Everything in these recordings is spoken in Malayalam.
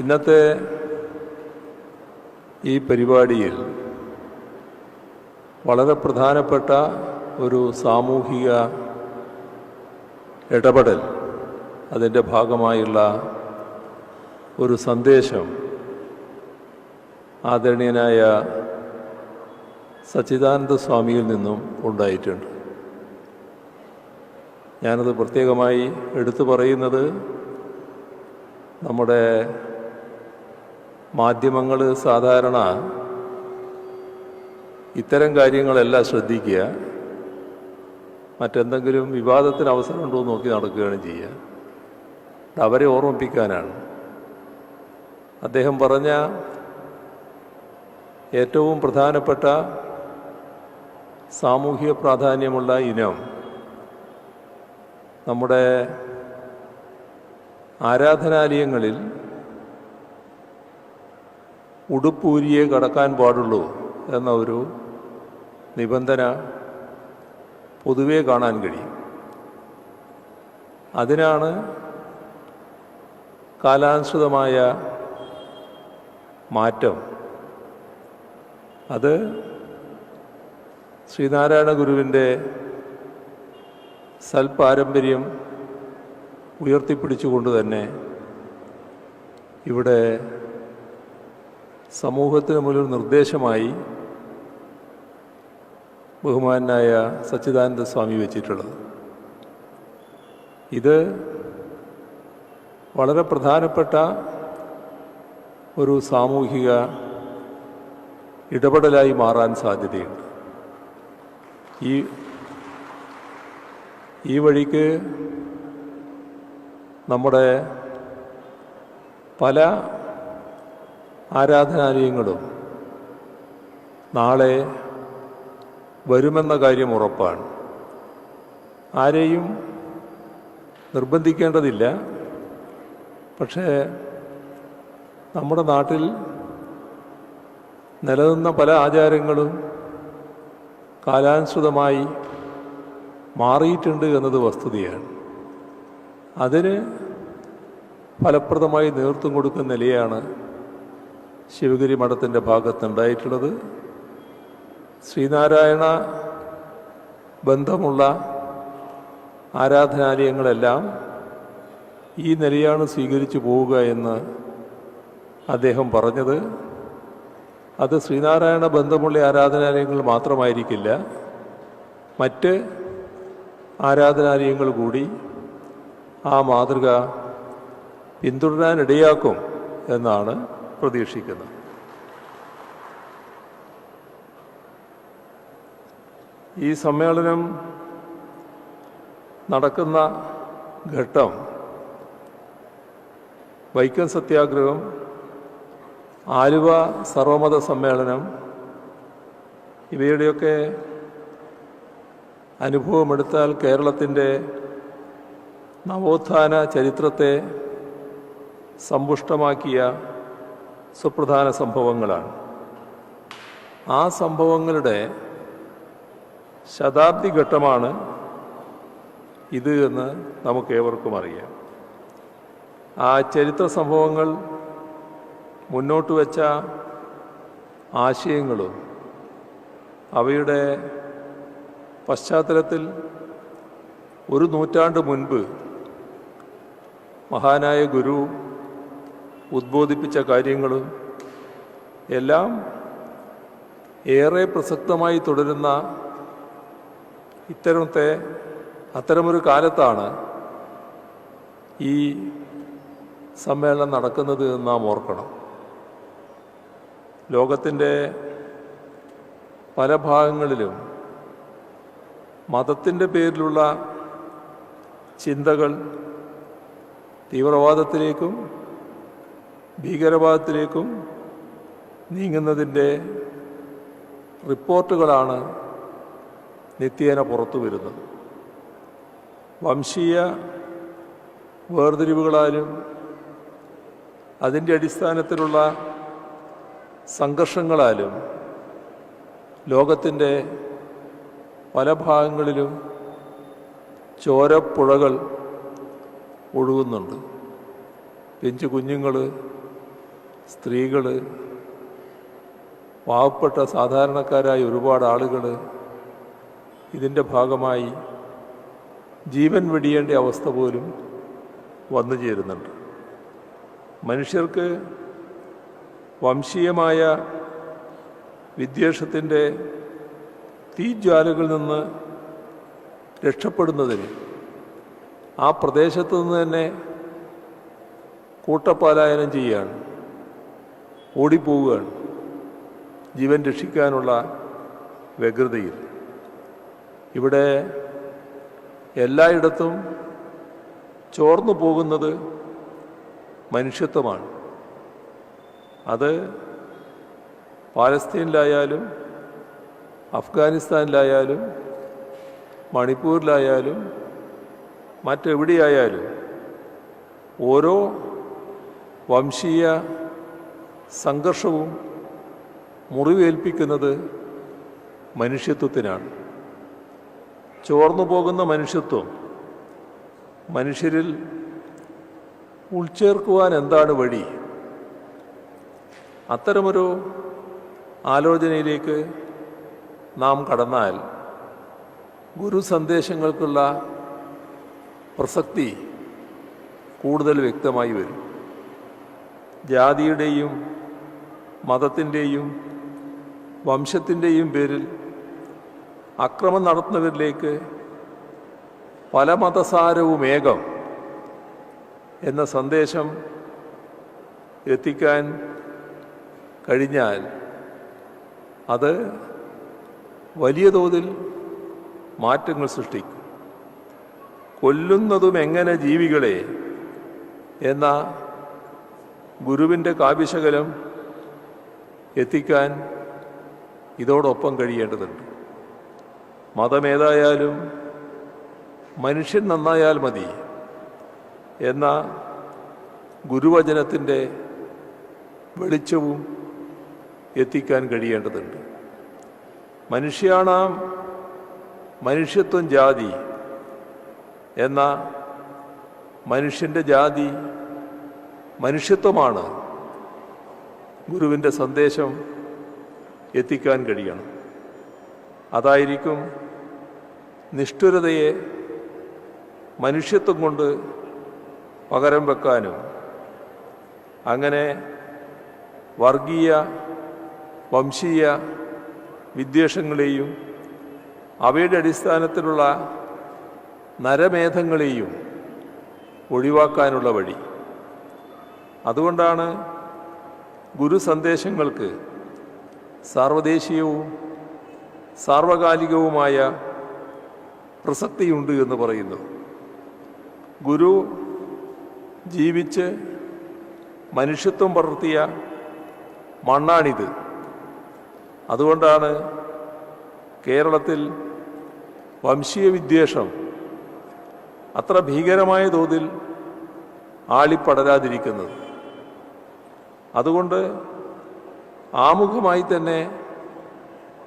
ഇന്നത്തെ ഈ പരിപാടിയിൽ വളരെ പ്രധാനപ്പെട്ട ഒരു സാമൂഹിക ഇടപെടൽ അതിന്റെ ഭാഗമായുള്ള ഒരു സന്ദേശം ആദരണീയനായ സച്ചിദാനന്ദ സ്വാമിയിൽ നിന്നും ഉണ്ടായിട്ടുണ്ട്. ഞാനത് പ്രത്യേകമായി എടുത്തു പറയുന്നത് നമ്മുടെ മാധ്യമങ്ങൾ സാധാരണ ഇത്തരം കാര്യങ്ങളെല്ലാം ശ്രദ്ധിക്കുക. മറ്റെന്തെങ്കിലും വിവാദത്തിന് അവസരമുണ്ടോ എന്ന് നോക്കി നടക്കുകയാണ് ചെയ്യുക. അവരെ ഓർമ്മിപ്പിക്കാനാണ്. അദ്ദേഹം പറഞ്ഞ ഏറ്റവും പ്രധാനപ്പെട്ട സാമൂഹിക പ്രാധാന്യമുള്ള ഇനം നമ്മുടെ ആരാധനാലയങ്ങളിൽ ഉടുപ്പൂരിയെ കടക്കാൻ പാടുള്ളൂ എന്ന ഒരു നിബന്ധന പൊതുവേ കാണാൻ കഴിയും. അതിനാണ് കാലാനുസൃതമായ മാറ്റം. അത് ശ്രീനാരായണ ഗുരുവിന്റെ സൽപാരമ്പര്യം ഉയർത്തിപ്പിടിച്ചുകൊണ്ട് തന്നെ ഇവിടെ സമൂഹത്തിന് മുന്നിൽ നിർദ്ദേശമായി ബഹുമാനായ സച്ചിദാനന്ദ സ്വാമി വെച്ചിട്ടുള്ളത്. ഇത് വളരെ പ്രധാനപ്പെട്ട ഒരു സാമൂഹിക ഇടപെടലായി മാറാൻ സാധ്യതയുണ്ട്. ഈ ഈ വഴിക്ക് നമ്മുടെ പല ആരാധനാലയങ്ങളും നാളെ വരുമെന്ന കാര്യം ഉറപ്പാണ്. ആരെയും നിർബന്ധിക്കേണ്ടതില്ല. പക്ഷേ നമ്മുടെ നാട്ടിൽ നിലനിന്ന പല ആചാരങ്ങളും കാലാനുസൃതമായി മാറിയിട്ടുണ്ട് എന്നത് വസ്തുതയാണ്. അതിന് ഫലപ്രദമായി നേതൃത്വം കൊടുക്കുന്ന നിലയാണ് ശിവഗിരി മഠത്തിന്റെ ഭാഗത്തുണ്ടായിട്ടുള്ളത് ശ്രീനാരായണ ബന്ധമുള്ള ആരാധനാലയങ്ങളെല്ലാം ഈ നിലയാണ് സ്വീകരിച്ചു പോവുക എന്ന് അദ്ദേഹം പറഞ്ഞത്. അത് ശ്രീനാരായണ ബന്ധമുള്ള ആരാധനാലയങ്ങൾ മാത്രമായിരിക്കില്ല. മറ്റ് ആരാധനാലയങ്ങൾ കൂടി ആ മാതൃക പിന്തുടരാനിടയാക്കും എന്നാണ് പ്രതീക്ഷിക്കുന്നത് ഈ സമ്മേളനം നടക്കുന്ന ഘട്ടം വൈക്കം സത്യാഗ്രഹം ആലുവ സർവമത സമ്മേളനം ഇവയുടെയൊക്കെ അനുഭവമെടുത്താൽ കേരളത്തിന്റെ നവോത്ഥാന ചരിത്രത്തെ സമ്പുഷ്ടമാക്കിയ സുപ്രധാന സംഭവങ്ങളാണ്. ആ സംഭവങ്ങളുടെ ശതാബ്ദി ഘട്ടമാണ് ഇത് എന്ന് നമുക്ക് ഏവർക്കും അറിയാം. ആ ചരിത്ര സംഭവങ്ങൾ മുന്നോട്ട് വച്ച ആശയങ്ങളും അവയുടെ പശ്ചാത്തലത്തിൽ ഒരു നൂറ്റാണ്ട് മുൻപ് മഹാനായ ഗുരു ഉദ്ബോധിപ്പിച്ച കാര്യങ്ങളും എല്ലാം ഏറെ പ്രസക്തമായി തുടരുന്ന ഇത്തരത്തെ അത്തരമൊരു കാലത്താണ് ഈ സമ്മേളനം നടക്കുന്നത് എന്ന് നാം ഓർക്കണം. ലോകത്തിന്റെ പല ഭാഗങ്ങളിലും മതത്തിന്റെ പേരിലുള്ള ചിന്തകൾ തീവ്രവാദത്തിലേക്കും ഭീകരവാദത്തിലേക്കും നീങ്ങുന്നതിന്റെ റിപ്പോർട്ടുകളാണ് നിത്യേന പുറത്തു വരുന്നത്. വംശീയ വേർതിരിവുകളാലും അതിന്റെ അടിസ്ഥാനത്തിലുള്ള സംഘർഷങ്ങളാലും ലോകത്തിന്റെ പല ഭാഗങ്ങളിലും ചോരപ്പുഴകൾ ഒഴുകുന്നുണ്ട്. പിഞ്ചു കുഞ്ഞുങ്ങൾ സ്ത്രീകൾ പാവപ്പെട്ട സാധാരണക്കാരായ ഒരുപാട് ആളുകൾ ഇതിന്റെ ഭാഗമായി ജീവൻ വെടിയേണ്ട അവസ്ഥ പോലും വന്നു ചേരുന്നുണ്ട്. മനുഷ്യർക്ക് വംശീയമായ വിദ്വേഷത്തിന്റെ തീജ്വാലകളിൽ നിന്ന് രക്ഷപ്പെടുന്നതിന് ആ പ്രദേശത്തു നിന്ന് തന്നെ കൂട്ടപ്പാലായനം ചെയ്യുകയാണ്. ഓടിപ്പോവുകയാണ്. ജീവൻ രക്ഷിക്കാനുള്ള വ്യഗ്രതയിൽ. ഇവിടെ എല്ലായിടത്തും ചോർന്നു പോകുന്നത് മനുഷ്യത്വമാണ്. അത് പാലസ്തീനിലായാലും അഫ്ഗാനിസ്ഥാനിലായാലും മണിപ്പൂരിലായാലും മറ്റെവിടെയായാലും ഓരോ വംശീയ സംഘർഷവും മുറിവേൽപ്പിക്കുന്നത് മനുഷ്യത്വത്തിനാണ്. ചോർന്നു പോകുന്ന മനുഷ്യത്വം മനുഷ്യരിൽ ഉൾച്ചേർക്കുവാൻ എന്താണ് വഴി? അത്തരമൊരു ആലോചനയിലേക്ക് നാം കടന്നാൽ ഗുരു സന്ദേശങ്ങൾക്കുള്ള പ്രസക്തി കൂടുതൽ വ്യക്തമായി വരും. ജാതിയുടെയും മതത്തിന്റെയും വംശത്തിന്റെയും പേരിൽ അക്രമം നടത്തുന്നവരിലേക്ക് പല മതസാരവും ഏകം എന്ന സന്ദേശം എത്തിക്കാൻ കഴിഞ്ഞാൽ അത് വലിയ തോതിൽ മാറ്റങ്ങൾ സൃഷ്ടിക്കും. കൊല്ലുന്നതും എങ്ങനെ ജീവികളെ എന്ന ഗുരുവിന്റെ കാവ്യശകലം എത്തിക്കാൻ ഇതോടൊപ്പം കഴിയേണ്ടതുണ്ട്. മതമേതായാലും മനുഷ്യൻ നന്നായാൽ മതി എന്ന ഗുരുവചനത്തിന്റെ വെളിച്ചവും എത്തിക്കാൻ കഴിയേണ്ടതുണ്ട്. മനുഷ്യാണാം മനുഷ്യത്വം ജാതി എന്ന മനുഷ്യന്റെ ജാതി മനുഷ്യത്വമാണ്. ഗുരുവിന്റെ സന്ദേശം എത്തിക്കാൻ കഴിയണം. അതായിരിക്കും നിഷ്ഠുരതയെ മനുഷ്യത്വം കൊണ്ട് പകരം വെക്കാനും അങ്ങനെ വർഗീയ വംശീയ വിദ്വേഷങ്ങളെയും അവയുടെ അടിസ്ഥാനത്തിലുള്ള നരമേധങ്ങളെയും ഒഴിവാക്കാനുള്ള വഴി. അതുകൊണ്ടാണ് ഗുരു സന്ദേശങ്ങൾക്ക് സാർവദേശീയവും സാർവകാലികവുമായ പ്രസക്തിയുണ്ട് എന്ന് പറയുന്നു. ഗുരു ജീവിച്ച് മനുഷ്യത്വം പടർത്തിയ മണ്ണാണിത്. അതുകൊണ്ടാണ് കേരളത്തിൽ വംശീയ വിദ്വേഷം അത്ര ഭീകരമായ തോതിൽ ആളിപ്പടരാതിരിക്കുന്നത്. അതുകൊണ്ട് ആമുഖമായി തന്നെ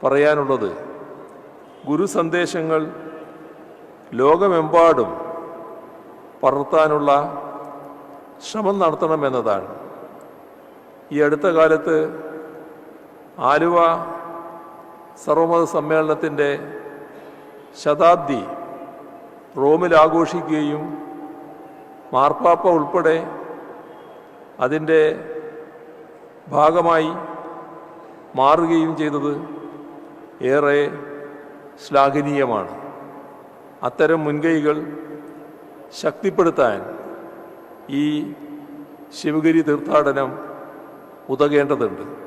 പറയാനുള്ളത് ഗുരു സന്ദേശങ്ങൾ ലോകമെമ്പാടും പടർത്താനുള്ള ശ്രമം നടത്തണമെന്നതാണ് ഈ അടുത്ത കാലത്ത് ആലുവ സർവമത സമ്മേളനത്തിന്റെ ശതാബ്ദി റോമിൽ ആഘോഷിക്കുകയും മാർപ്പാപ്പ ഉൾപ്പെടെ അതിന്റെ ഭാഗമായി മാറുകയും ചെയ്തത് ഏറെ ശ്ലാഘനീയമാണ്. അത്തരം മുൻകൈകൾ ശക്തിപ്പെടുത്താൻ ഈ ശിവഗിരി തീർത്ഥാടനം ഉതകേണ്ടതുണ്ട്.